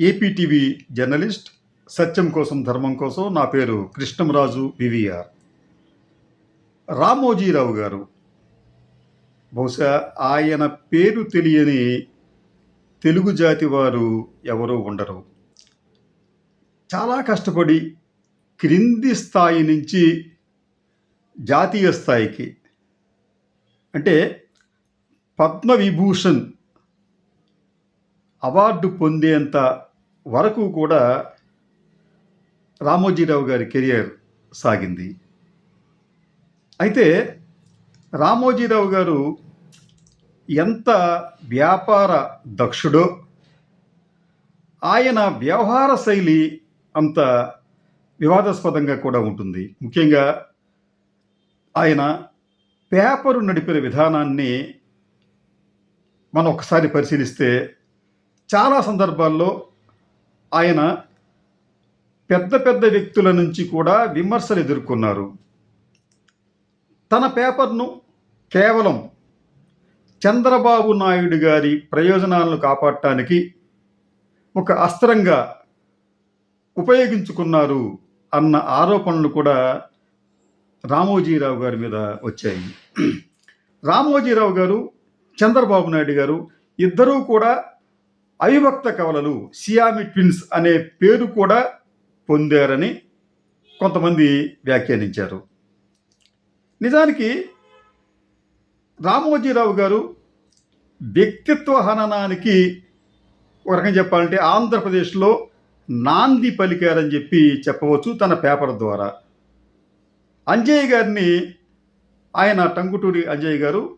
APTV journalist సత్యం కోసం ధర్మం కోసం నా పేరు కృష్ణంరాజు వివిఆర్. రామోజీరావు గారు బహుశా ఆయన పేరు తెలియని తెలుగు జాతి వారు ఎవరూ ఉండరు. చాలా కష్టపడి క్రింది స్థాయి నుంచి జాతీయ స్థాయికి అంటే పద్మవిభూషణ్ అవార్డు పొందేంత వరకు కూడా రామోజీరావు గారి కెరియర్ సాగింది. అయితే రామోజీరావు గారు ఎంత వ్యాపార దక్షుడో ఆయన వ్యవహార శైలి అంత వివాదాస్పదంగా కూడా ఉంటుంది. ముఖ్యంగా ఆయన పేపరు నడిపిన విధానాన్ని మనం ఒకసారి పరిశీలిస్తే చాలా సందర్భాల్లో ఆయన పెద్ద పెద్ద వ్యక్తుల నుంచి కూడా విమర్శలు ఎదుర్కొన్నారు. తన పేపర్ను కేవలం చంద్రబాబు నాయుడు గారి ప్రయోజనాలను కాపాడటానికి ఒక అస్త్రంగా ఉపయోగించుకున్నారు అన్న ఆరోపణలు కూడా రామోజీరావు గారి మీద వచ్చాయి. రామోజీరావు గారు చంద్రబాబు నాయుడు గారు ఇద్దరూ కూడా అవిభక్త కవలలు సియామి ట్విన్స్ అనే పేరు కూడా పొందారని కొంతమంది వ్యాఖ్యానించారు. నిజానికి రామోజీరావు గారు వ్యక్తిత్వ హననానికి ఒక రకంగా చెప్పాలంటే ఆంధ్రప్రదేశ్లో నాంది పలికారని చెప్పి చెప్పవచ్చు తన పేపర్ ద్వారా. అంజయ్య గారిని ఆయన టంగుటూరి అంజయ్య గారు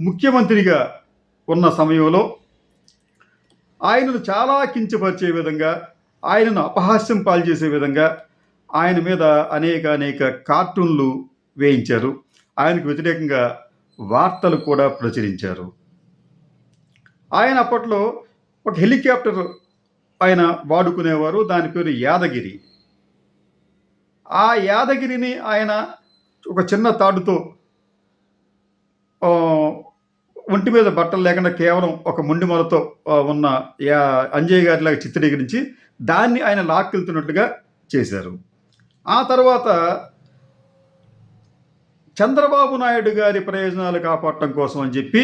ముఖ్యమంత్రిగా ఉన్న సమయంలో ఆయనను చాలా కించపరిచే విధంగా ఆయనను అపహాస్యం పాల్చేసే విధంగా ఆయన మీద అనేక అనేక కార్టూన్లు వేయించారు. ఆయనకు వ్యతిరేకంగా వార్తలు కూడా ప్రచురించారు. ఆయన అప్పట్లో ఒక హెలికాప్టర్ ఆయన వాడుకునేవారు. దాని పేరు యాదగిరి. ఆ యాదగిరిని ఆయన ఒక చిన్న తాడుతో ఒంటి మీద బట్టలు లేకుండా కేవలం ఒక మొండి మొలతో ఉన్న అంజయ్ అంజయ్య గారిలాగా చిత్రీకరించి దాన్ని ఆయన లాక్కెళ్తున్నట్టుగా చేశారు. ఆ తర్వాత చంద్రబాబు నాయుడు గారి ప్రయోజనాలు కాపాడటం కోసం అని చెప్పి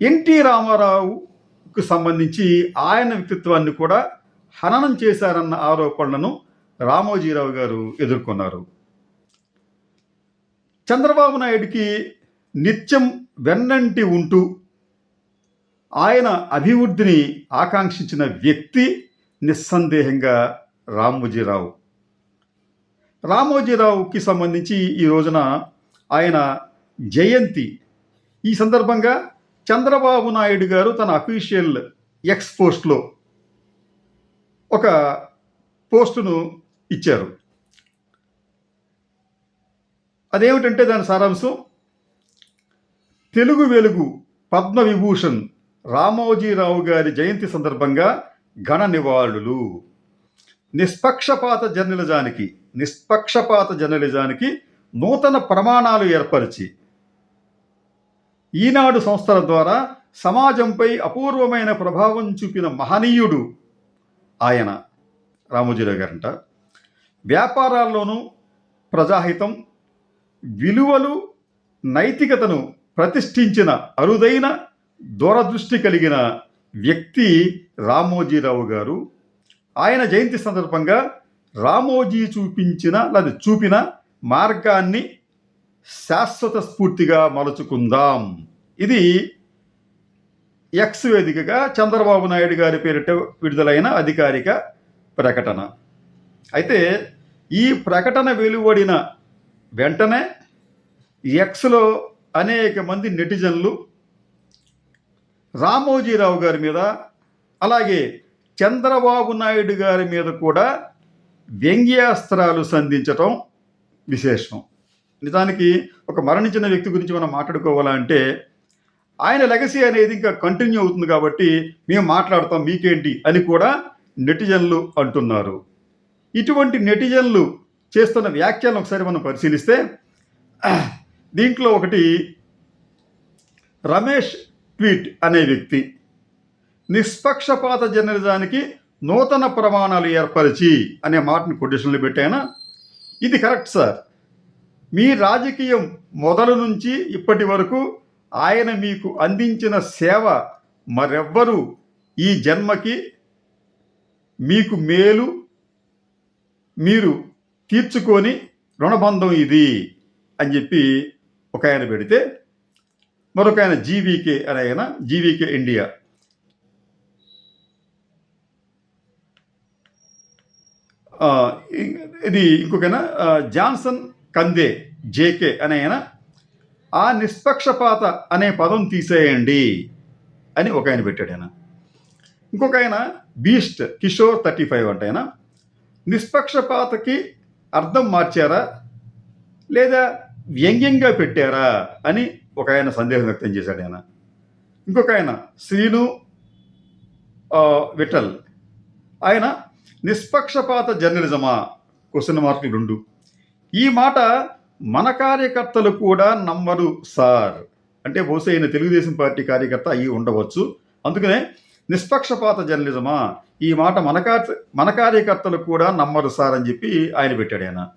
ఎన్టీ రామారావుకు సంబంధించి ఆయన వ్యక్తిత్వాన్ని కూడా హననం చేశారన్న ఆరోపణలను రామోజీరావు గారు ఎదుర్కొన్నారు. చంద్రబాబు నాయుడికి నిత్యం వెన్నంటి ఉంటూ ఆయన అభివృద్ధిని ఆకాంక్షించిన వ్యక్తి నిస్సందేహంగా రామోజీరావు. రామోజీరావుకి సంబంధించి ఈ రోజున ఆయన జయంతి. ఈ సందర్భంగా చంద్రబాబు నాయుడు గారు తన అఫీషియల్ ఎక్స్ పోస్ట్లో ఒక పోస్టును ఇచ్చారు. అదేమిటంటే దాని సారాంశం తెలుగు వెలుగు పద్మ విభూషణ్ రామోజీరావు గారి జయంతి సందర్భంగా ఘన నివాళులు. నిష్పక్షపాత జర్నలిజానికి నిష్పక్షపాత జర్నలిజానికి నూతన ప్రమాణాలు ఏర్పరిచి ఈనాడు సంస్థల ద్వారా సమాజంపై అపూర్వమైన ప్రభావం చూపిన మహనీయుడు ఆయన రామోజీరావు గారంట. వ్యాపారాల్లోనూ ప్రజాహితం విలువలు నైతికతను ప్రతిష్ఠించిన అరుదైన దూరదృష్టి కలిగిన వ్యక్తి రామోజీరావు గారు. ఆయన జయంతి సందర్భంగా రామోజీ చూపించిన లేదా చూపిన మార్గాన్ని శాశ్వత స్ఫూర్తిగా మలుచుకుందాం. ఇది ఎక్స్ వేదికగా చంద్రబాబు నాయుడు గారి పేరిట విడుదలైన అధికారిక ప్రకటన. అయితే ఈ ప్రకటన వెలువడిన వెంటనే ఎక్స్లో అనేక మంది నెటిజన్లు రామోజీరావు గారి మీద అలాగే చంద్రబాబు నాయుడు గారి మీద కూడా వ్యంగ్యాస్త్రాలు సంధించటం విశేషం. నిజానికి ఒక మరణించిన వ్యక్తి గురించి మనం మాట్లాడుకోవాలంటే ఆయన లెగసీ అనేది ఇంకా కంటిన్యూ అవుతుంది కాబట్టి మేము మాట్లాడతాం మీకేంటి అని కూడా నెటిజన్లు అంటున్నారు. ఇటువంటి నెటిజన్లు చేస్తున్న వ్యాఖ్యలను ఒకసారి మనం పరిశీలిస్తే దీంట్లో ఒకటి రమేష్ ట్వీట్ అనే వ్యక్తి నిష్పక్షపాత జర్నలిజానికి నూతన ప్రమాణాలు ఏర్పరిచి అనే మాటను కొటేషన్లు పెట్టాను ఇది కరెక్ట్ సార్. మీ రాజకీయం మొదలు నుంచి ఇప్పటి వరకు ఆయన మీకు అందించిన సేవ మరెవ్వరూ ఈ జన్మకి మీకు మేలు మీరు తీర్చుకొని రుణబంధం ఇది అని చెప్పి ఒక ఆయన పెడితే మరొక ఆయన జీవీకే అని ఆయన జీవీకే ఇండియా ఇది ఇంకొకైనా? జాన్సన్ కందే జేకే అనే ఆయన ఆ నిష్పక్షపాత అనే పదం తీసేయండి అని ఒక ఆయన పెట్టాడు ఆయన. ఇంకొక ఆయన బీస్ట్ కిషోర్ థర్టీ ఫైవ్ అంటే ఆయన నిష్పక్షపాతకి అర్థం మార్చారా? లేదా వ్యంగ్యంగా పెట్టారా అని ఒక ఆయన సందేహం వ్యక్తం చేశాడు ఆయన. ఇంకొక ఆయన శ్రీను విఠల్. ఆయన నిష్పక్షపాత జర్నలిజమా? క్వశ్చన్ మార్కులు రెండు. ఈ మాట మన కార్యకర్తలు కూడా నమ్మరు సార్. అంటే బహుశా ఈయన తెలుగుదేశం పార్టీ కార్యకర్త అయ్యి ఉండవచ్చు. అందుకనే నిష్పక్షపాత జర్నలిజమా? ఈ మాట మన కా- మన కార్యకర్తలు కూడా నమ్మరు సార్ అని చెప్పి ఆయన పెట్టాడు ఆయన.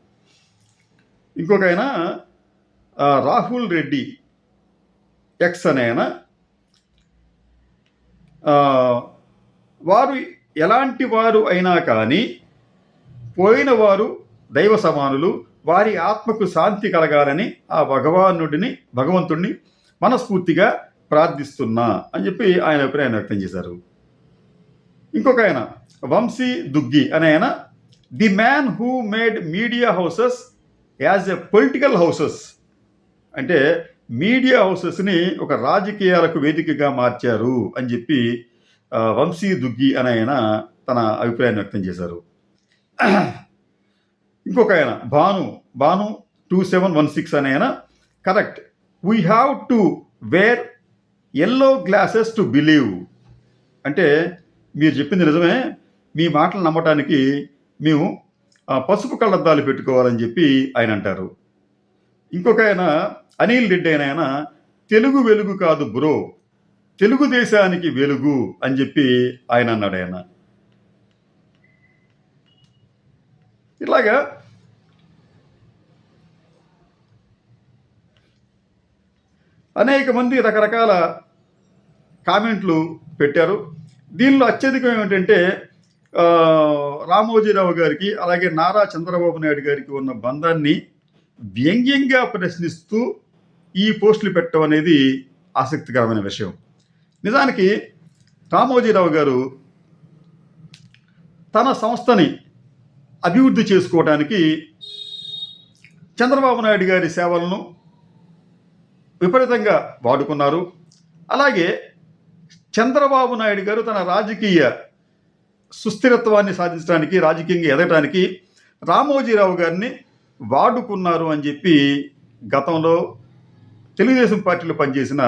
ఇంకొక ఆయన రాహుల్ రెడ్డి ఎక్స్ అనే ఆయన. వారు ఎలాంటి వారు అయినా కానీ పోయిన వారు దైవ సమానులు వారి ఆత్మకు శాంతి కలగాలని ఆ భగవానుడిని భగవంతుడిని మనస్ఫూర్తిగా ప్రార్థిస్తున్నా అని చెప్పి ఆయన అభిప్రాయం వ్యక్తం చేశారు. ఇంకొక ఆయన వంశీ దుగ్గి అనే ఆయన the man who made media houses as a political houses అంటే మీడియా హౌసెస్ని ఒక రాజకీయాలకు వేదికగా మార్చారు అని చెప్పి వంశీ దుగ్గి అని ఆయన తన అభిప్రాయాన్ని వ్యక్తం చేశారు. ఇంకొక ఆయన Bhanu. Bhanu two seven one six అని ఆయన. Correct. We have to wear yellow glasses to believe అంటే మీరు చెప్పింది నిజమే. మీ మాటలు నమ్మటానికి మేము పసుపు కళ్ళద్దాలు పెట్టుకోవాలని చెప్పి ఆయన అంటారు. ఇంకొక ఆయన అనిల్ రెడ్డి అయిన ఆయన తెలుగు వెలుగు కాదు బ్రో తెలుగుదేశానికి వెలుగు అని చెప్పి ఆయన అన్నాడు ఆయన. ఇలాగా అనేక మంది రకరకాల కామెంట్లు పెట్టారు. దీనిలో అత్యధికం ఏమిటంటే రామోజీరావు గారికి అలాగే నారా చంద్రబాబు నాయుడు గారికి ఉన్న బంధాన్ని వ్యంగ్యంగా ప్రశ్నిస్తూ ఈ పోస్టులు పెట్టడం అనేది ఆసక్తికరమైన విషయం. నిజానికి రామోజీరావు గారు తన సంస్థని అభివృద్ధి చేసుకోవడానికి చంద్రబాబు నాయుడు గారి సేవలను విపరీతంగా వాడుకున్నారు. అలాగే చంద్రబాబు నాయుడు గారు తన రాజకీయ సుస్థిరత్వాన్ని సాధించడానికి రాజకీయంగా ఎదగడానికి రామోజీరావు గారిని వాడుకున్నారు అని చెప్పి గతంలో తెలుగుదేశం పార్టీలో పనిచేసిన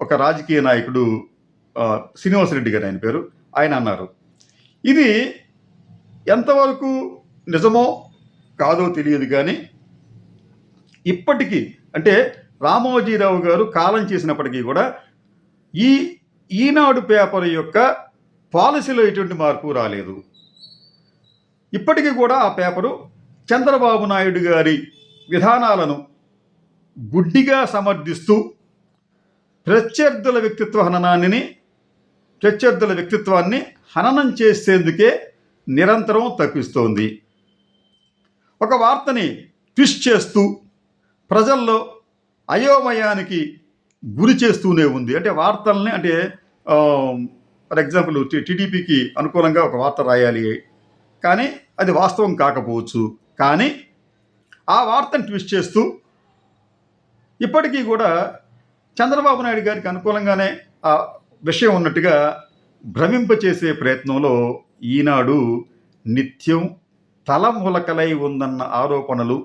ఒక రాజకీయ నాయకుడు శ్రీనివాసరెడ్డి గారు ఆయన పేరు ఆయన అన్నారు. ఇది ఎంతవరకు నిజమో కాదో తెలియదు కానీ ఇప్పటికీ అంటే రామోజీరావు గారు కాలం చేసినప్పటికీ కూడా ఈ ఈనాడు పేపర్ యొక్క పాలసీలో ఎటువంటి మార్పు రాలేదు. ఇప్పటికీ కూడా ఆ పేపరు చంద్రబాబు నాయుడు గారి విధానాలను గుడ్డిగా సమర్థిస్తూ ప్రత్యర్థుల వ్యక్తిత్వ హననాన్ని ప్రత్యర్థుల వ్యక్తిత్వాన్ని హననం చేసేందుకే నిరంతరం తప్పిస్తోంది. ఒక వార్తని ట్విస్ట్ చేస్తూ ప్రజల్లో అయోమయానికి గురి చేస్తూనే ఉంది. అంటే వార్తల్ని అంటే ఫర్ ఎగ్జాంపుల్ టీడీపీకి అనుకూలంగా ఒక వార్త రాయాలి. కానీ అది వాస్తవం కాకపోవచ్చు. కానీ ఆ వార్తను ట్విస్ట్ చేస్తూ ఇప్పటికీ కూడా చంద్రబాబు నాయుడు గారికి అనుకూలంగానే ఆ విషయం ఉన్నట్టుగా భ్రమింపచేసే ప్రయత్నంలో ఈనాడు నిత్యం తలమూలకలై ఉందన్న ఆరోపణలు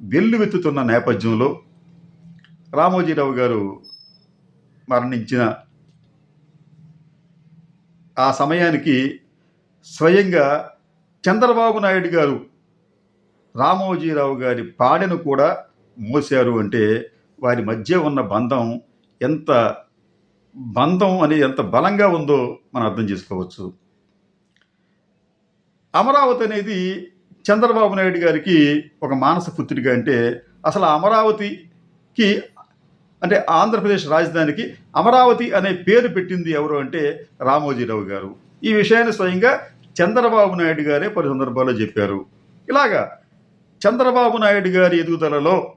వెల్లువెత్తుతున్న నేపథ్యంలో రామోజీరావు గారు మరణించిన ఆ సమయానికి స్వయంగా చంద్రబాబు నాయుడు గారు రామోజీరావు గారి పాడెను కూడా మోశారు అంటే వారి మధ్య ఉన్న బంధం ఎంత బంధం అనేది ఎంత బలంగా ఉందో మనం అర్థం చేసుకోవచ్చు. అమరావతి అనేది చంద్రబాబు నాయుడు గారికి ఒక మానస పుత్రిక అంటే అసలు అమరావతికి అంటే ఆంధ్రప్రదేశ్ రాజధానికి అమరావతి అనే పేరు పెట్టింది ఎవరు అంటే రామోజీరావు గారు. ఈ విషయాన్ని స్వయంగా చంద్రబాబు నాయుడు గారే పలు సందర్భాల్లో చెప్పారు. ఇలాగా చంద్రబాబు నాయుడు గారి ఎదుగుదలలో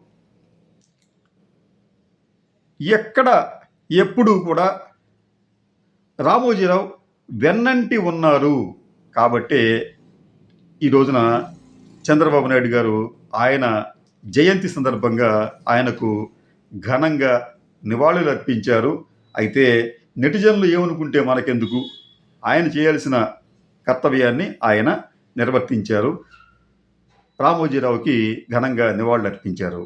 ఎక్కడ ఎప్పుడు కూడా రామోజీరావు వెన్నంటి ఉన్నారు. కాబట్టే ఈ రోజున చంద్రబాబు నాయుడు గారు ఆయన జయంతి సందర్భంగా ఆయనకు ఘనంగా నివాళులు అర్పించారు. అయితే నెటిజన్లు ఏమనుకుంటే మనకెందుకు? ఆయన చేయాల్సిన కర్తవ్యాన్ని ఆయన నిర్వర్తించారు. రామోజీరావుకి ఘనంగా నివాళులు అర్పించారు